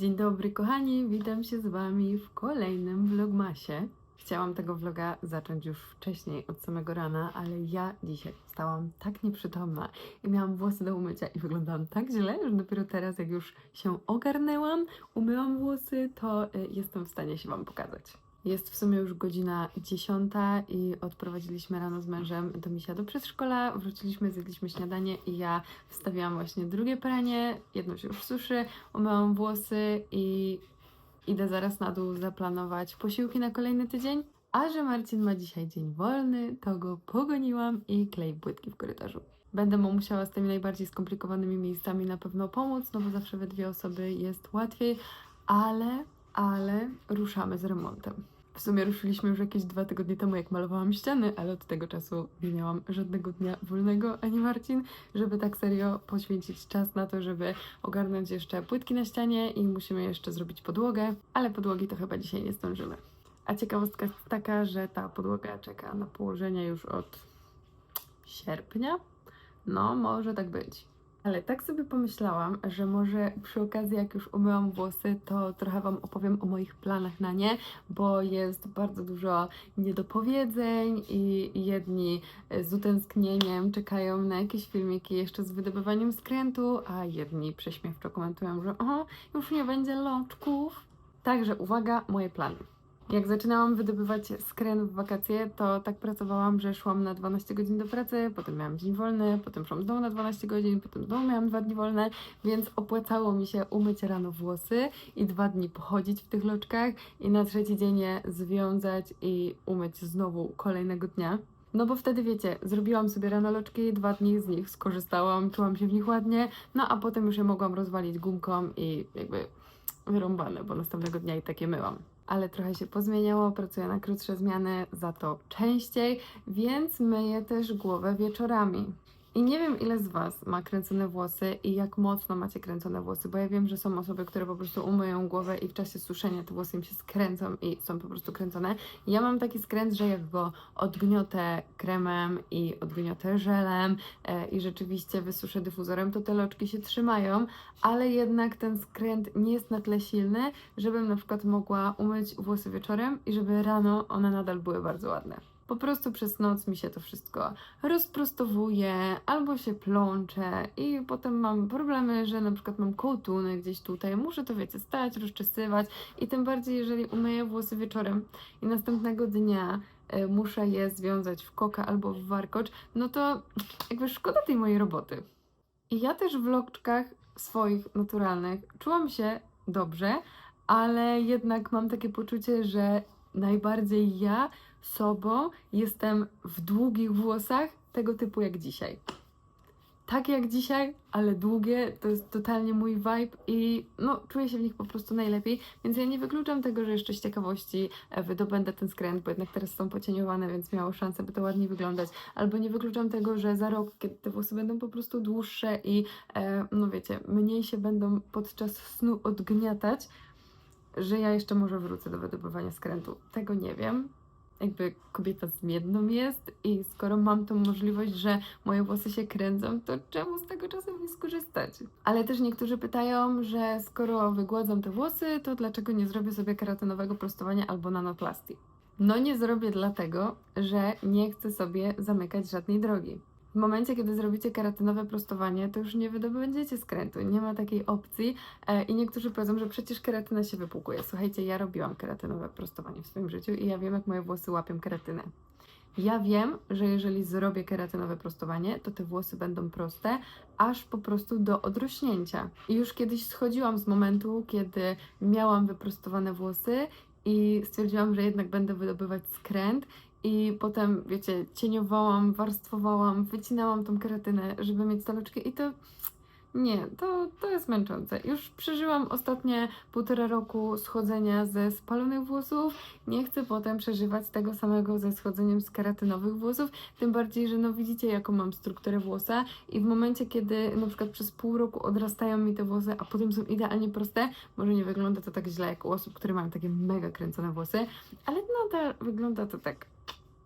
Dzień dobry kochani, witam się z Wami w kolejnym vlogmasie. Chciałam tego vloga zacząć już wcześniej, od samego rana, ale ja dzisiaj stałam tak nieprzytomna i miałam włosy do umycia i wyglądałam tak źle, że dopiero teraz jak już się ogarnęłam, umyłam włosy, to y, jestem w stanie się Wam pokazać. Jest w sumie już godzina 10 i odprowadziliśmy rano z mężem do misia do przedszkola, wróciliśmy, zjedliśmy śniadanie i ja wstawiłam właśnie drugie pranie, jedno się już suszy, umyłam włosy i idę zaraz na dół zaplanować posiłki na kolejny tydzień. A że Marcin ma dzisiaj dzień wolny, to go pogoniłam i klei płytki w korytarzu. Będę mu musiała z tymi najbardziej skomplikowanymi miejscami na pewno pomóc, no bo zawsze we dwie osoby jest łatwiej, ale, ale ruszamy z remontem. W sumie ruszyliśmy już jakieś dwa tygodnie temu, jak malowałam ściany, ale od tego czasu nie miałam żadnego dnia wolnego, ani Marcin, żeby tak serio poświęcić czas na to, żeby ogarnąć jeszcze płytki na ścianie i musimy jeszcze zrobić podłogę, ale podłogi to chyba dzisiaj nie zdążymy. A ciekawostka jest taka, że ta podłoga czeka na położenie już od sierpnia. No, może tak być. Ale tak sobie pomyślałam, że może przy okazji, jak już umyłam włosy, to trochę Wam opowiem o moich planach na nie, bo jest bardzo dużo niedopowiedzeń i jedni z utęsknieniem czekają na jakieś filmiki jeszcze z wydobywaniem skrętu, a jedni prześmiewczo komentują, że o, już nie będzie loczków. Także uwaga, moje plany. Jak zaczynałam wydobywać skręt w wakacje, to tak pracowałam, że szłam na 12 godzin do pracy, potem miałam dzień wolny, potem szłam z domu na 12 godzin, potem z domu miałam dwa dni wolne, więc opłacało mi się umyć rano włosy i dwa dni pochodzić w tych loczkach i na trzeci dzień je związać i umyć znowu kolejnego dnia. No bo wtedy wiecie, zrobiłam sobie rano loczki, dwa dni z nich skorzystałam, czułam się w nich ładnie, no a potem już je mogłam rozwalić gumką i jakby wyrąbane, bo następnego dnia i takie myłam. Ale trochę się pozmieniało, pracuję na krótsze zmiany, za to częściej, więc myję też głowę wieczorami. I nie wiem, ile z Was ma kręcone włosy i jak mocno macie kręcone włosy, bo ja wiem, że są osoby, które po prostu umyją głowę i w czasie suszenia te włosy im się skręcą i są po prostu kręcone. Ja mam taki skręt, że jak go odgniotę kremem i odgniotę żelem e, i rzeczywiście wysuszę dyfuzorem, to te loczki się trzymają, ale jednak ten skręt nie jest na tyle silny, żebym na przykład mogła umyć włosy wieczorem i żeby rano one nadal były bardzo ładne. Po prostu przez noc mi się to wszystko rozprostowuje albo się plącze i potem mam problemy, że na przykład mam kołtuny gdzieś tutaj, muszę to wiecie, stać, rozczesywać i tym bardziej jeżeli umyję włosy wieczorem i następnego dnia e, muszę je związać w koka albo w warkocz, no to jakby szkoda tej mojej roboty. I ja też w loczkach swoich naturalnych czułam się dobrze, ale jednak mam takie poczucie, że najbardziej ja sobą jestem w długich włosach, tego typu jak dzisiaj. Tak jak dzisiaj, ale długie, to jest totalnie mój vibe i no, czuję się w nich po prostu najlepiej, więc ja nie wykluczam tego, że jeszcze z ciekawości e, wydobędę ten skręt, bo jednak teraz są pocieniowane, więc miało szansę, by to ładniej wyglądać, albo nie wykluczam tego, że za rok, kiedy te włosy będą po prostu dłuższe i e, no wiecie, mniej się będą podczas snu odgniatać, że ja jeszcze może wrócę do wydobywania skrętu. Tego nie wiem. Jakby kobieta zmienną jest i skoro mam tą możliwość, że moje włosy się kręcą, to czemu z tego czasem nie skorzystać? Ale też niektórzy pytają, że skoro wygładzam te włosy, to dlaczego nie zrobię sobie keratinowego prostowania albo nanoplastii? No nie zrobię dlatego, że nie chcę sobie zamykać żadnej drogi. W momencie, kiedy zrobicie keratynowe prostowanie, to już nie wydobędziecie skrętu, nie ma takiej opcji e, i niektórzy powiedzą, że przecież keratyna się wypłukuje. Słuchajcie, ja robiłam keratynowe prostowanie w swoim życiu i ja wiem, jak moje włosy łapią keratynę. Ja wiem, że jeżeli zrobię keratynowe prostowanie, to te włosy będą proste, aż po prostu do odrośnięcia. I już kiedyś schodziłam z momentu, kiedy miałam wyprostowane włosy i stwierdziłam, że jednak będę wydobywać skręt i potem, wiecie, cieniowałam, warstwowałam, wycinałam tą keratynę, żeby mieć staloczki i to nie, to, to jest męczące. Już przeżyłam ostatnie półtora roku schodzenia ze spalonych włosów. Nie chcę potem przeżywać tego samego ze schodzeniem z keratynowych włosów. Tym bardziej, że no widzicie, jaką mam strukturę włosa i w momencie, kiedy na przykład przez pół roku odrastają mi te włosy, a potem są idealnie proste, może nie wygląda to tak źle jak u osób, które mają takie mega kręcone włosy, ale nadal wygląda to tak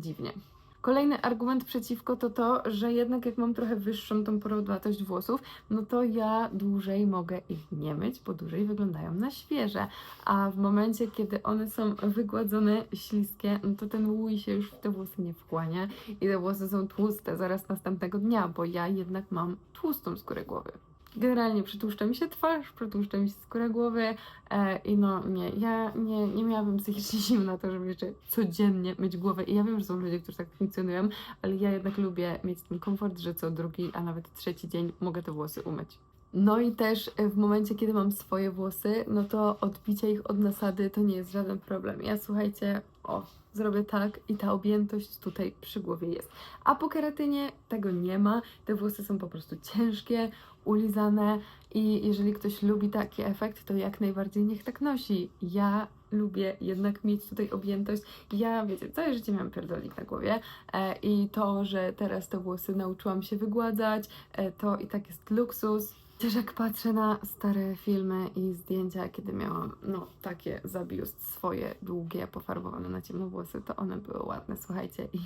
dziwnie. Kolejny argument przeciwko to to, że jednak jak mam trochę wyższą tą porodowatość włosów, no to ja dłużej mogę ich nie myć, bo dłużej wyglądają na świeże. A w momencie, kiedy one są wygładzone, śliskie, no to ten łój się już w te włosy nie wchłania i te włosy są tłuste zaraz następnego dnia, bo ja jednak mam tłustą skórę głowy. Generalnie przytłuszcza mi się twarz, przytłuszcza mi się skóra głowy e, i no nie, ja nie, nie miałabym psychicznie sił na to, żeby jeszcze codziennie myć głowę i ja wiem, że są ludzie, którzy tak funkcjonują, ale ja jednak lubię mieć ten komfort, że co drugi, a nawet trzeci dzień mogę te włosy umyć. No i też w momencie, kiedy mam swoje włosy, no to odbicie ich od nasady to nie jest żaden problem. Ja słuchajcie, o, zrobię tak i ta objętość tutaj przy głowie jest. A po keratynie tego nie ma. Te włosy są po prostu ciężkie, ulizane i jeżeli ktoś lubi taki efekt, to jak najbardziej niech tak nosi. Ja lubię jednak mieć tutaj objętość. Ja, wiecie, całe życie miałam pierdolik na głowie e, i to, że teraz te włosy nauczyłam się wygładzać, e, to i tak jest luksus. Też jak patrzę na stare filmy i zdjęcia, kiedy miałam, no, takie zabiust swoje, długie, pofarbowane na ciemno włosy, to one były ładne, słuchajcie. I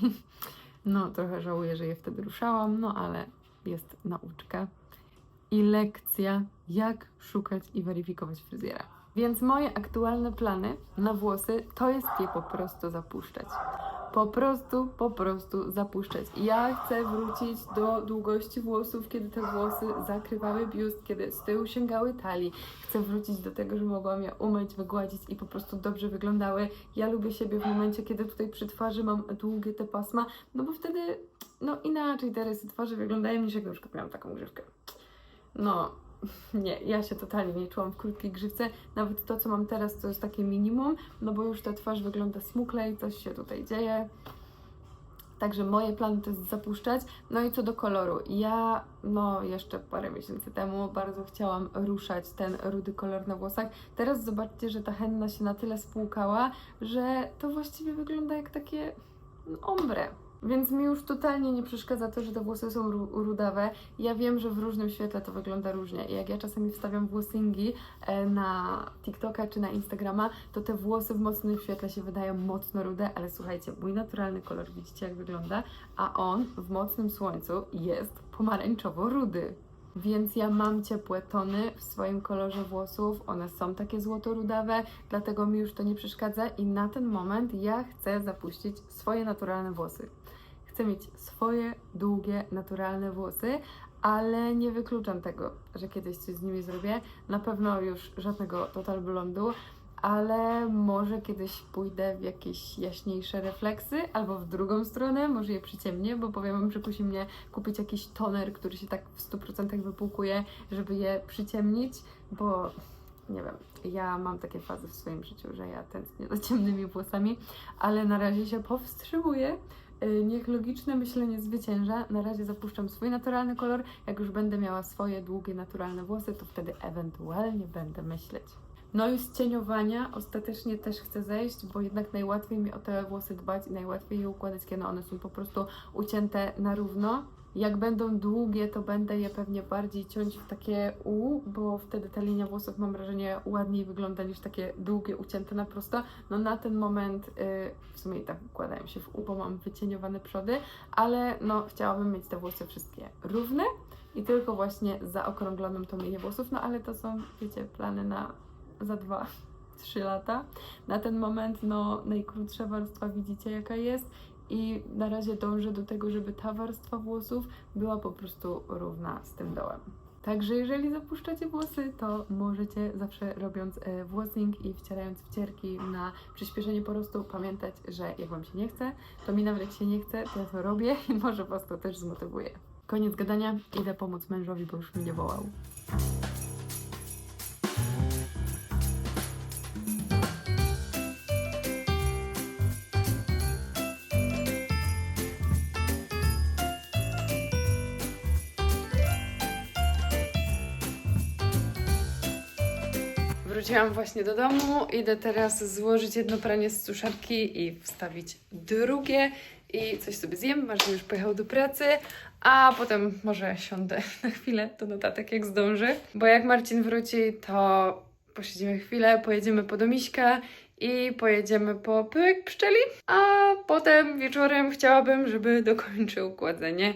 no, trochę żałuję, że je wtedy ruszałam, no ale jest nauczka i lekcja, jak szukać i weryfikować fryzjera. Więc moje aktualne plany na włosy to jest je po prostu zapuszczać. Po prostu, po prostu zapuszczać. Ja chcę wrócić do długości włosów, kiedy te włosy zakrywały biust, kiedy z tyłu sięgały talii. Chcę wrócić do tego, że mogłam je umyć, wygładzić i po prostu dobrze wyglądały. Ja lubię siebie w momencie, kiedy tutaj przy twarzy mam długie te pasma, no bo wtedy, no inaczej te rysy twarzy wyglądają niż jak na przykład miałam taką grzywkę. No, nie, ja się totalnie nie czułam w krótkiej grzywce. Nawet to, co mam teraz, to jest takie minimum, no bo już ta twarz wygląda smuklej, coś się tutaj dzieje. Także moje plany to jest zapuszczać. No i co do koloru. Ja, no jeszcze parę miesięcy temu bardzo chciałam ruszać ten rudy kolor na włosach. Teraz zobaczcie, że ta henna się na tyle spłukała, że to właściwie wygląda jak takie ombre. Więc mi już totalnie nie przeszkadza to, że te włosy są ru- rudawe. Ja wiem, że w różnym świetle to wygląda różnie. Jak ja czasami wstawiam włosingi e, na TikToka czy na Instagrama, to te włosy w mocnym świetle się wydają mocno rude, ale słuchajcie, mój naturalny kolor, widzicie jak wygląda, a on w mocnym słońcu jest pomarańczowo-rudy. Więc ja mam ciepłe tony w swoim kolorze włosów, one są takie złotorudawe, dlatego mi już to nie przeszkadza i na ten moment ja chcę zapuścić swoje naturalne włosy. Chcę mieć swoje długie, naturalne włosy, ale nie wykluczam tego, że kiedyś coś z nimi zrobię. Na pewno już żadnego total blondu, ale może kiedyś pójdę w jakieś jaśniejsze refleksy, albo w drugą stronę, może je przyciemnię, bo powiem wam, że kusi mnie kupić jakiś toner, który się tak w 100% wypłukuje, żeby je przyciemnić, bo nie wiem, ja mam takie fazy w swoim życiu, że ja tęsknię za ciemnymi włosami, ale na razie się powstrzymuję. Y, Niech logiczne myślenie zwycięża. Na razie zapuszczam swój naturalny kolor. Jak już będę miała swoje długie, naturalne włosy, to wtedy ewentualnie będę myśleć. No i z cieniowania ostatecznie też chcę zejść, bo jednak najłatwiej mi o te włosy dbać i najłatwiej je układać, kiedy one są po prostu ucięte na równo. Jak będą długie, to będę je pewnie bardziej ciąć w takie U, bo wtedy ta linia włosów mam wrażenie ładniej wygląda niż takie długie, ucięte na prosto. No na ten moment y, w sumie i tak układają się w U, bo mam wycieniowane przody, ale no chciałabym mieć te włosy wszystkie równe i tylko właśnie zaokrągloną tą linię włosów, no ale to są, wiecie, plany na za dwa, trzy lata. Na ten moment, no, najkrótsza warstwa widzicie, jaka jest, i na razie dążę do tego, żeby ta warstwa włosów była po prostu równa z tym dołem. Także jeżeli zapuszczacie włosy, to możecie zawsze robiąc e, włosing i wcierając wcierki na przyspieszenie porostu pamiętać, że jak Wam się nie chce, to mi nawet jak się nie chce, to ja to robię i może Was to też zmotywuje. Koniec gadania, idę pomóc mężowi, bo już mnie wołał. Wróciłam właśnie do domu, idę teraz złożyć jedno pranie z suszarki i wstawić drugie i coś sobie zjem. Marcin już pojechał do pracy, a potem może siądę na chwilę. Do notatek jak zdążę, bo jak Marcin wróci, to posiedzimy chwilę, pojedziemy po domiśka i pojedziemy po pyłek pszczeli, a potem wieczorem chciałabym, żeby dokończył kładzenie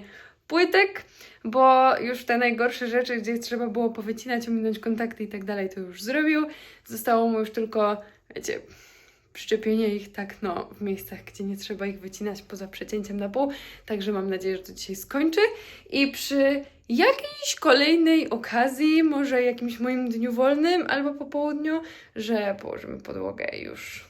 płytek, bo już te najgorsze rzeczy, gdzie trzeba było powycinać, ominąć kontakty i tak dalej, to już zrobił. Zostało mu już tylko, wiecie, przyczepienie ich tak, no, w miejscach, gdzie nie trzeba ich wycinać poza przecięciem na pół. Także mam nadzieję, że to dzisiaj skończy i przy jakiejś kolejnej okazji, może jakimś moim dniu wolnym albo po południu, że położymy podłogę już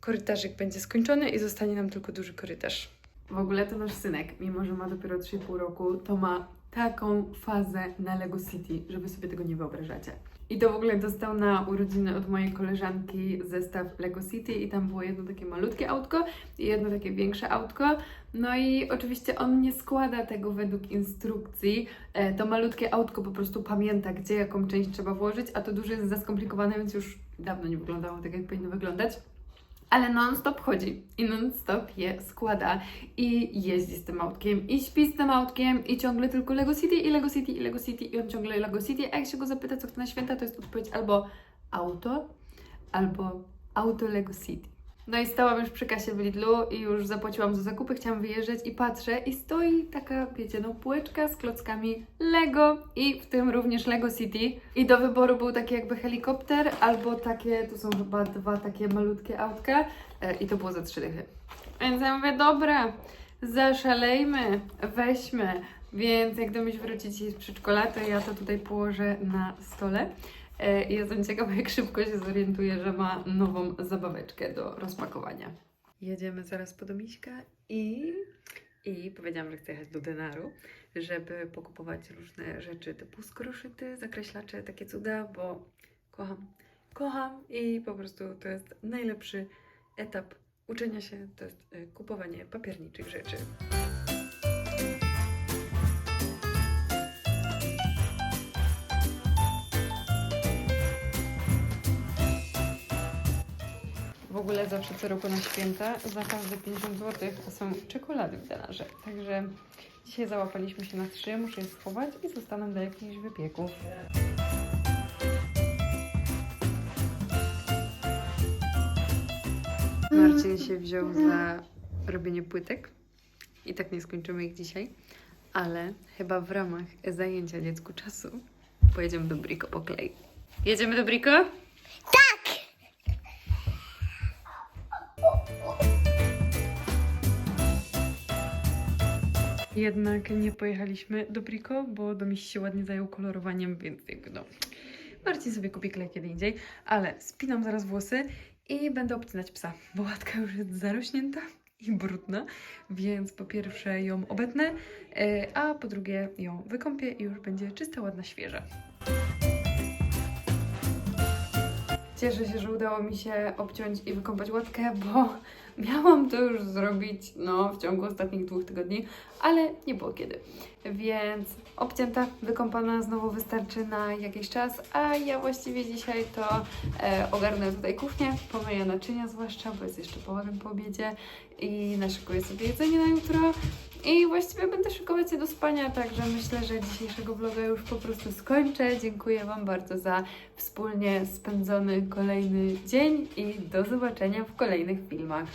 korytarzyk będzie skończony i zostanie nam tylko duży korytarz. W ogóle to nasz synek, mimo że ma dopiero 3,5 roku, to ma taką fazę na Lego City, że wy sobie tego nie wyobrażacie. I to w ogóle dostał na urodziny od mojej koleżanki zestaw Lego City i tam było jedno takie malutkie autko i jedno takie większe autko. No i oczywiście on nie składa tego według instrukcji. E, To malutkie autko po prostu pamięta, gdzie jaką część trzeba włożyć, a to duże jest za skomplikowane, więc już dawno nie wyglądało tak, jak powinno wyglądać. Ale non-stop chodzi i non-stop je składa i jeździ z tym autkiem i śpi z tym autkiem i ciągle tylko Lego City i Lego City i Lego City i on ciągle Lego City, a jak się go zapyta, co chce na święta, to jest odpowiedź albo auto, albo auto Lego City. No i stałam już przy kasie w Lidlu i już zapłaciłam za zakupy, chciałam wyjeżdżać i patrzę i stoi taka, wiecie, no półeczka z klockami Lego i w tym również Lego City. I do wyboru był taki jakby helikopter albo takie, tu są chyba dwa takie malutkie autka e, i to było za trzy dychy. Więc ja mówię, dobra, zaszalejmy, weźmy. Więc jak do mnie wróci dzisiaj z przedszkola, to ja to tutaj położę na stole. E, jestem ciekawa, jak szybko się zorientuje, że ma nową zabaweczkę do rozpakowania. Jedziemy zaraz po Domiśka i, i powiedziałam, że chcę jechać do Denaru, żeby pokupować różne rzeczy typu skroszyty, zakreślacze, takie cuda, bo kocham, kocham i po prostu to jest najlepszy etap uczenia się, to jest y, kupowanie papierniczych rzeczy. Ogóle zawsze co roku na święta za każde 50 zł są czekolady w denarze. Także dzisiaj załapaliśmy się na trzy, muszę je schować i zostaną do jakichś wypieków. Marcin się wziął za robienie płytek i tak nie skończymy ich dzisiaj, ale chyba w ramach zajęcia dziecku czasu pojedziemy do Brico po klej. Jedziemy do Brico? Jednak nie pojechaliśmy do Brico, bo Domiś się ładnie zajął kolorowaniem, więc jakby no... Marcin sobie kupi klej kiedy indziej, ale spinam zaraz włosy i będę obcinać psa, bo łatka już jest zarośnięta i brudna, więc po pierwsze ją obetnę, e, a po drugie ją wykąpię i już będzie czysta, ładna, świeża. Cieszę się, że udało mi się obciąć i wykąpać łatkę, bo miałam to już zrobić no, w ciągu ostatnich dwóch tygodni, ale nie było kiedy. Więc obcięta, wykąpana znowu wystarczy na jakiś czas, a ja właściwie dzisiaj to e, ogarnę tutaj kuchnię, pomyję naczynia zwłaszcza, bo jest jeszcze połowem po obiedzie i naszykuję sobie jedzenie na jutro. I właściwie będę szykować się do spania, także myślę, że dzisiejszego vloga już po prostu skończę. Dziękuję Wam bardzo za wspólnie spędzony kolejny dzień i do zobaczenia w kolejnych filmach.